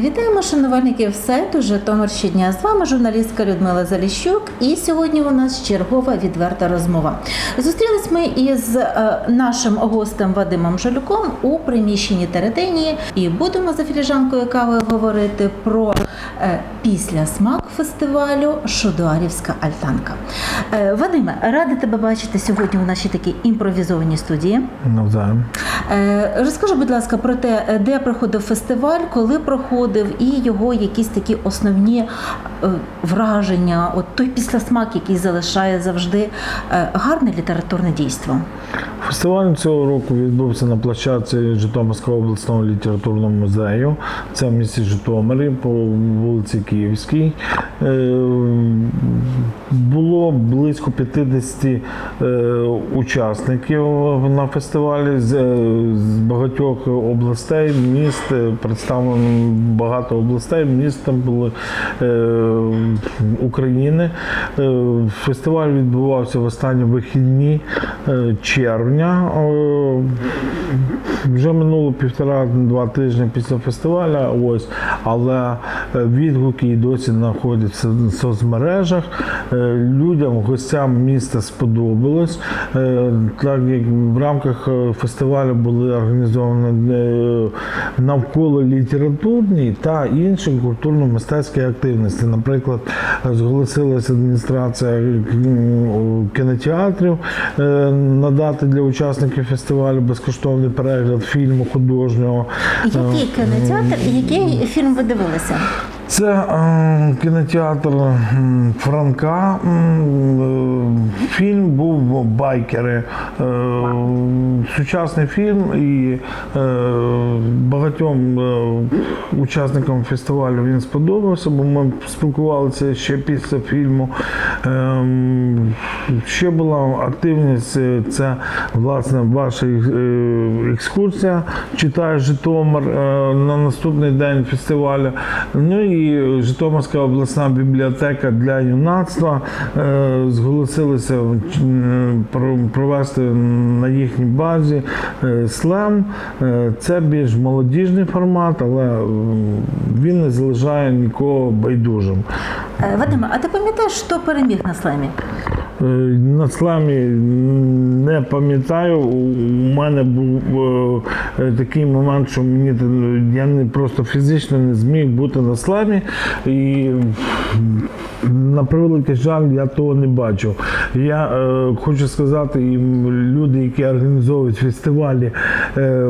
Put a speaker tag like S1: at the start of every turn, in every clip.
S1: Вітаємо шанувальників сайту Житомир щодня. З вами журналістка Людмила Заліщук. І сьогодні у нас чергова відверта розмова. Зустрілись ми із е, нашим гостем Вадимом Жалюком у приміщенні Теретенії і будемо за філіжанкою кави говорити про е, післясмак фестивалю Шодуарівська альтанка. Е, Вадиме, ради тебе бачити сьогодні у нашій такій імпровізованій студії.
S2: Навзаєм.
S1: Е, Розкажи, будь ласка, про те, де проходив фестиваль, коли проходив, і його якісь такі основні враження, от той післясмак, який залишає завжди гарне літературне дійство.
S2: Фестиваль цього року відбувся на площадці Житомирського обласного літературного музею. Це в місті Житомирі по вулиці Київській. Е, Було близько 50 е, учасників на фестивалі з, е, багатьох областей, міст, представлено багато областей, міст там були України. Фестиваль відбувався в останні вихідні червня. Е, Вже минуло півтора-два тижні після фестивалю, ось, але е, відгуки і досі знаходяться в соцмережах. Е, Людям, гостям міста сподобалось. Е, Так як в рамках фестивалю були організовані навколо літературні та інші культурно-мистецькі активності. Наприклад, зголосилася адміністрація кінотеатрів надати для учасників фестивалю безкоштовний перегляд фільму художнього.
S1: Який кінотеатр і який фільм ви дивилися?
S2: Це е, кінотеатр Франка. Е, Фільм був байкери. Е, Сучасний фільм і е, багатьом е, учасникам фестивалю він сподобався, бо ми спілкувалися ще після фільму. Ем, Ще була активність, е, це власне ваша е, екскурсія. Читає Житомир е, на наступний день фестивалю. Ну і Житомирська обласна бібліотека для юнацтва е, зголосилися провести на їхній базі е, слем. Е, Це більш молодіжний формат, але він не залишає нікого байдужим.
S1: Е, Вадиме, а ти пам'ятаєш, хто переміг на слемі?
S2: Е, На сламі не пам'ятаю. У мене був е, такий момент, що мені я не просто фізично не зміг бути на сламі. І на превеликий жаль, я того не бачив. Я е, хочу сказати, і люди, які організовують фестивалі е,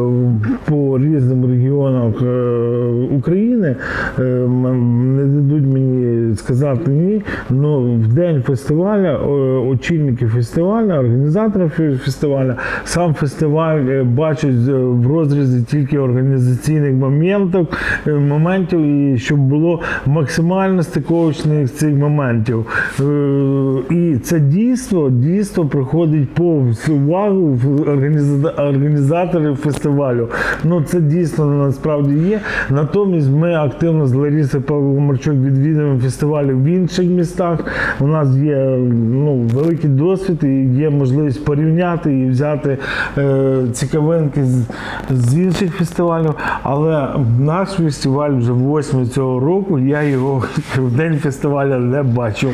S2: по різним регіонам е, України, е, не дадуть мені сказати ні. Ну, в день фестиваля е, очільники фестивалю, організатори фестивалю, сам фестиваль е, бачить е, в розрізі тільки організаційних моментів, е, моментів, і щоб було максимально стиковочних цих моментів. І це дійство, дійство проходить повз увагу організаторів фестивалю. Ну це дійсно насправді є. Натомість ми активно з Ларісою Павломарчук відвідуємо фестивалі в інших містах. У нас є ну, великий досвід і є можливість порівняти і взяти е, цікавинки з, з інших фестивалів. Але наш фестиваль вже восьмий цього року. Я його в день фестивалю не бачу.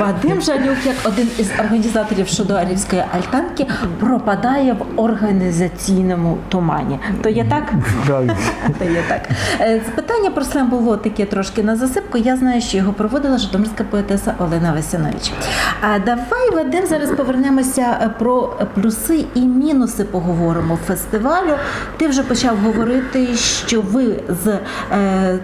S1: Вадим Жалюк, як один із організаторів Шодуарівської альтанки, пропадає в організаційному тумані. То є так?
S2: Так.
S1: Та є так. Е, Питання про слем було таке трошки на засипку. Я знаю, що його проводила житомирська поетеса Олена Весянович. Давай, Вадим, зараз повернемося е, про плюси і мінуси поговоримо фестивалю. Ти вже почав говорити, що ви з. Е,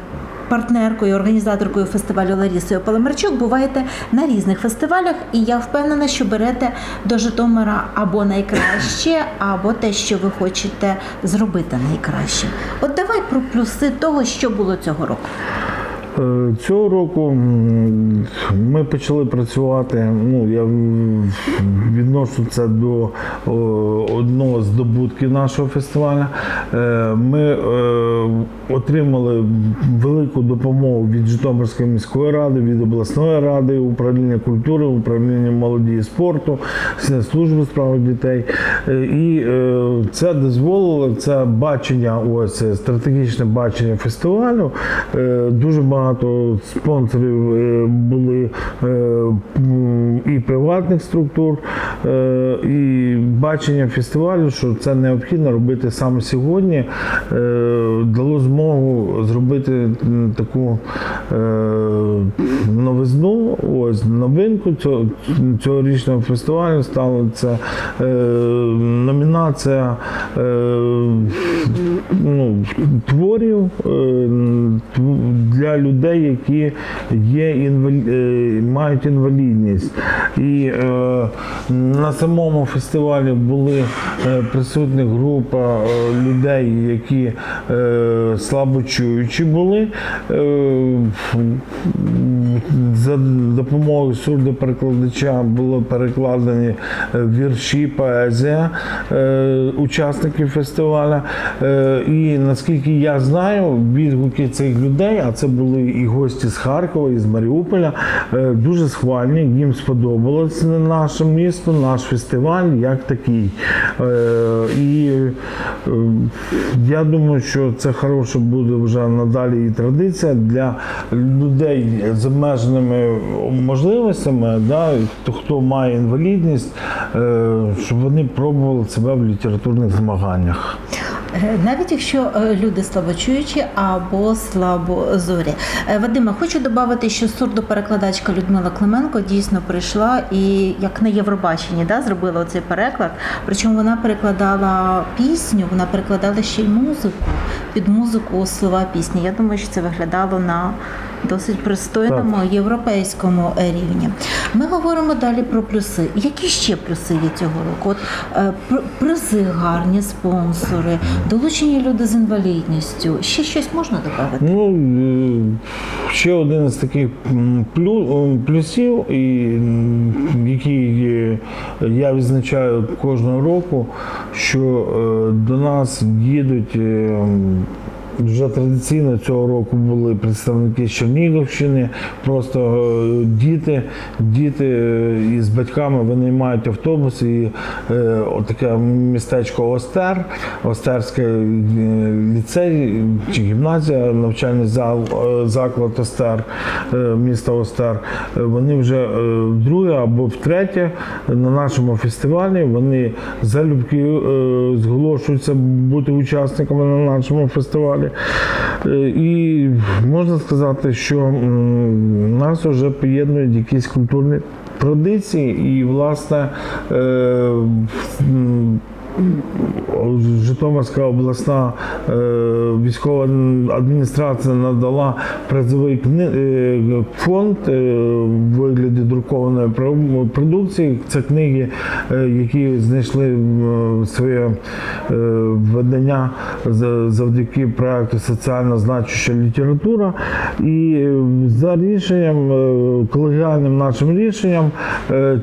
S1: Партнеркою, організаторкою фестивалю Ларісою Паламарчук буваєте на різних фестивалях, і я впевнена, що берете до Житомира або найкраще, або те, що ви хочете зробити найкраще. От давай про плюси того, що було цього року.
S2: Е, Цього року ми почали працювати. Ну я відношу це до одного з здобутків нашого фестивалю. Е, Ми е, отримали велику допомогу від Житомирської міської ради, від обласної ради, управління культури, управління молоді і спорту, служби справ дітей. І це дозволило це бачення, ось стратегічне бачення фестивалю. Дуже багато спонсорів е, були е, і приватних структур, е, і бачення фестивалю, що це необхідно робити саме сьогодні, дало змогу зробити таку новизну, ось новинку цього, цьогорічного фестивалю. Стало це номінація ну, творів для людей, які є інвалі... е, мають інвалідність. І е, на самому фестивалі були е, присутні група е, людей, які е, слабочуючі були. Е, за допомогою сурдоперекладача було перекладені вірші, поезія учасників фестивалю. І наскільки я знаю, відгуки цих людей, а це були і гості з Харкова, і з Маріуполя, е, дуже схвальні. Їм сподобалось наше місто, наш фестиваль як такий. Е, і е, я думаю, що це хороше буде вже надалі і традиція для людей з обмеженими можливостями, да, хто, має інвалідність, щоб вони пробували себе в літературних змаганнях.
S1: Е, Навіть якщо е, люди слабочуючі або слабозорі. Вадима, хочу додати, що сурдоперекладачка Людмила Клименко дійсно прийшла і як на Євробаченні да, зробила цей переклад. Причому вона перекладала пісню, вона перекладала ще й музику, під музику слова пісні. Я думаю, що це виглядало на досить пристойному європейському е, рівні. Ми говоримо далі про плюси. Які ще плюси є цього року? От, е, пр- призи гарні, спонсори, долучені люди з інвалідністю. Ще щось можна додати?
S2: Ну, е, ще один з таких плю- плюсів, і, який е, я відзначаю кожного року, що е, до нас їдуть. Вже традиційно цього року були представники Чернігівщини, просто е, діти, діти е, із батьками вони мають автобус і е, таке містечко Остер, Остерський ліцей чи гімназія, навчальний зал, заклад Остер, міста Остер. Вони вже вдруге або втретє на нашому фестивалі. Вони залюбки зголошуються бути учасниками на нашому фестивалі. Е, І можна сказати, що нас вже поєднують якісь культурні традиції, і власне. Житомирська обласна е, військова адміністрація надала призовий е, фонд е, в вигляді друкованої продукції. Це книги, які знайшли своє видання завдяки проекту Соціально значуща література. І за рішенням, колегіальним нашим рішенням,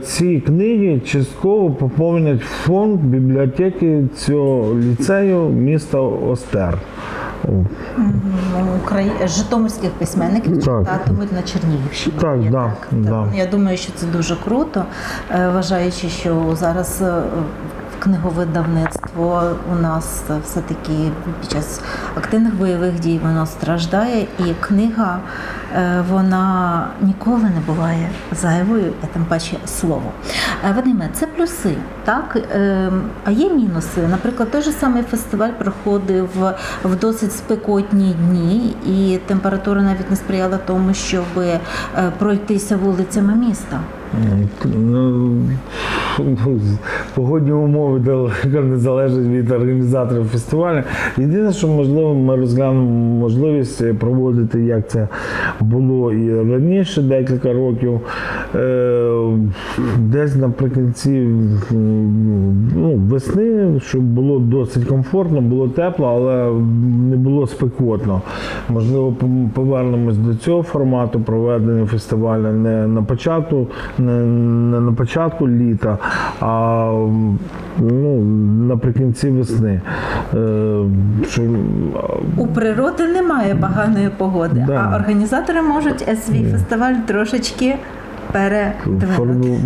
S2: ці книги частково поповнять фонд бібліотеки цього ліцею міста Остер.
S1: Украї... Житомирських письменників
S2: Так.
S1: читатимуть на Чернігівщині.
S2: Так,
S1: Є
S2: да, да.
S1: Я думаю, що це дуже круто, е, вважаючи, що зараз е, книговидавництво у нас е, все-таки під час активних бойових дій воно страждає, і книга вона ніколи не буває зайвою, а тим паче слово. Е, Вадиме, це плюси, так? Е, А є мінуси. Наприклад, той же самий фестиваль проходив в досить спекотні дні, і температура навіть не сприяла тому, щоб е, пройтися вулицями міста.
S2: Ну, погодні умови не залежать від організаторів фестивалю. Єдине, що можливо, ми розглянемо можливість проводити, як це було і раніше, декілька років, е, десь наприкінці ну, весни, щоб було досить комфортно, було тепло, але не було спекотно. Можливо, повернемось до цього формату проведення фестивалю не на початку, не, не на початку літа, а ну, наприкінці весни. Е, що,
S1: У природи немає поганої погоди,
S2: Да.
S1: а організатори можуть свій фестиваль трошечки переформатувати.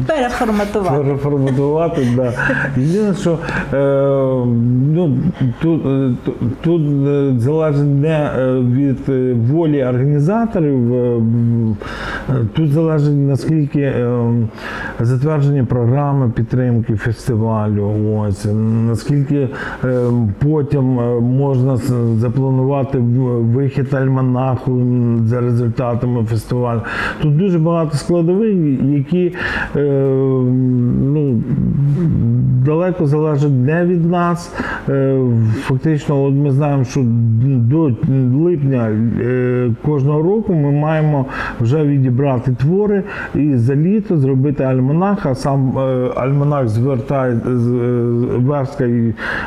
S2: переформатувати. Да. Єдине, що е, ну, тут, е, тут, е, залежить не від волі організаторів, тут залежить наскільки е, затверджені програми підтримки фестивалю, ось, наскільки е, потім е, можна запланувати вихід альманаху за результатами фестивалю. Тут дуже багато складових, які ну, далеко залежать не від нас. Фактично, от ми знаємо, що до липня кожного року ми маємо вже відібрати твори і за літо зробити альманах, а сам е, альманах звертає з е, верстка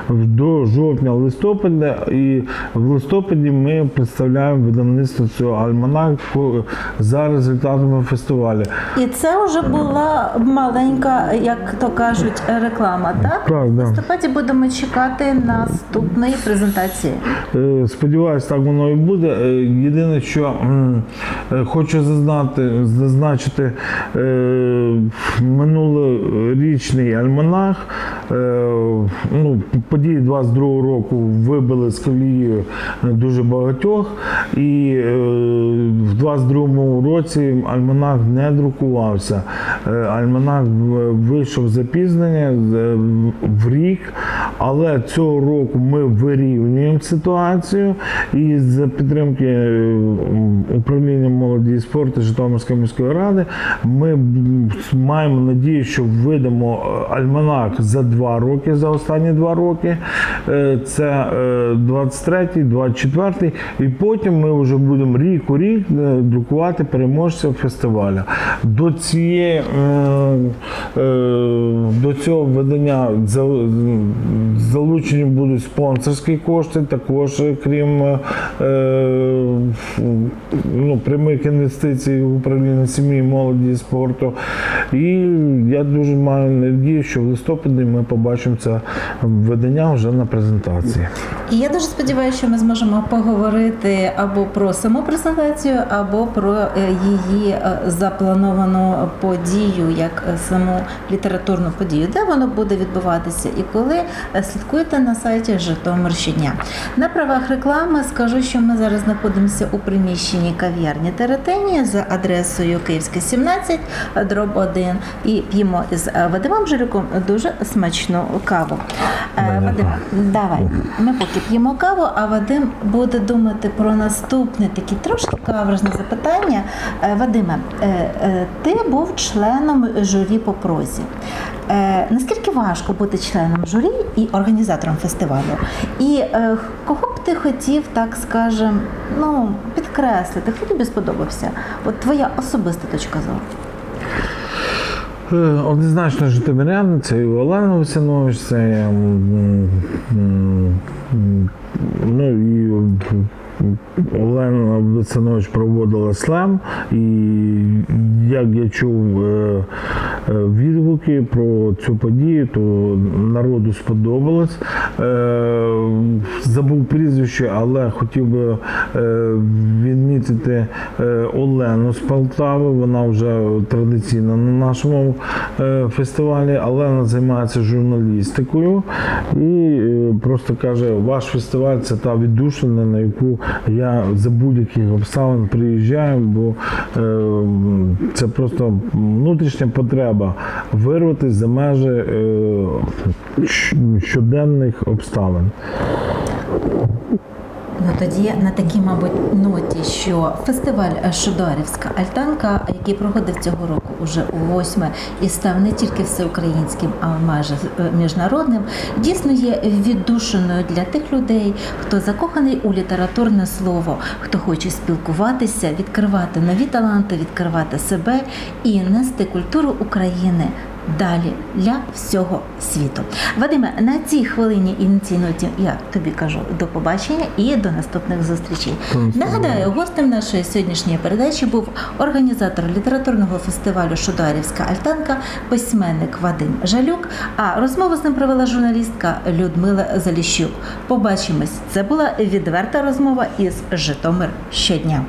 S2: до жовтня-листопада. І в листопаді ми представляємо видавництво цього альманаху за результатами фестивалю.
S1: І це вже була маленька, як то кажуть, реклама. Так
S2: Так,
S1: в листопаді будемо чекати наступної презентації.
S2: Е, Сподіваюсь, так воно і буде. Єдине, що хочу зазнати, зазначити е, минулорічний альманах. е, Ну, події 22-го року вибили з колії дуже багатьох, і е, в 22-му році альманах не друкувався. Е, Альманах вийшов запізнення е, в рік, але цього року ми вирівнюємо ситуацію і за підтримки е, управління молоді і спорту Житомирської міської ради ми маємо надію, що видамо альманах за два роки, за останні два роки. Це е, 23-й, 24-й, і потім ми вже будемо рік у рік друкувати переможців фестивалю. До цієї е, е, до цього видання залучені будуть спонсорські кошти, також крім е, ну, прямих інвестицій в управління сім'ї, молоді і спорту. І я дуже маю надію, що в листопаді ми побачимо це видання вже на презентації.
S1: І я дуже сподіваюся, що ми зможемо поговорити або про саму презентацію, або про е, її е, заплановану подію, як е, саму літературну подію, де воно буде відбуватися і коли слідкуйте на сайті Житомир щодня. На правах реклами скажу, що ми зараз знаходимося у приміщенні кав'ярні Теретині за адресою Київська 17, дроб 1 і п'ємо із е, Вадимом Жириком дуже смачну каву. Вадим, давай. Ми поки п'ємо каву, а Вадим буде думати про наступне такі трошки каверзне запитання. Е, Вадиме, е, е, ти був членом журі по прозі. Наскільки важко бути членом журі і організатором фестивалю? І кого б ти хотів, так скажем, ну, підкреслити, хто тобі сподобався? От твоя особиста точка зору.
S2: Однозначно житомирян, це і Олена Васянович, це ну і Олена Васянович проводила слем, і як я чув е, е, відгуки про цю подію, то народу сподобалось. Е, Забув прізвище, але хотів би відмітити Олену з Полтави. Вона вже традиційна на нашому фестивалі. Олена займається журналістикою і просто каже, ваш фестиваль це та віддушина, на яку я за будь-яких обставин приїжджаю, бо е, це просто внутрішня потреба вирватися за межі е, щоденних обставин.
S1: Ну тоді на такій, мабуть, ноті, що фестиваль Шударівська альтанка, який проходив цього року уже у восьме і став не тільки всеукраїнським, а майже е, міжнародним, дійсно є віддушиною для тих людей, хто закоханий у літературне слово, хто хоче спілкуватися, відкривати нові таланти, відкривати себе і нести культуру України далі для всього світу. Вадиме, на цій хвилині і на цій ноті я тобі кажу до побачення і до наступних зустрічей. Нагадаю, гостем нашої сьогоднішньої передачі був організатор літературного фестивалю Шударівська Альтанка, письменник Вадим Жалюк. А розмову з ним провела журналістка Людмила Заліщук. Побачимось. Це була відверта розмова із Житомир щодня.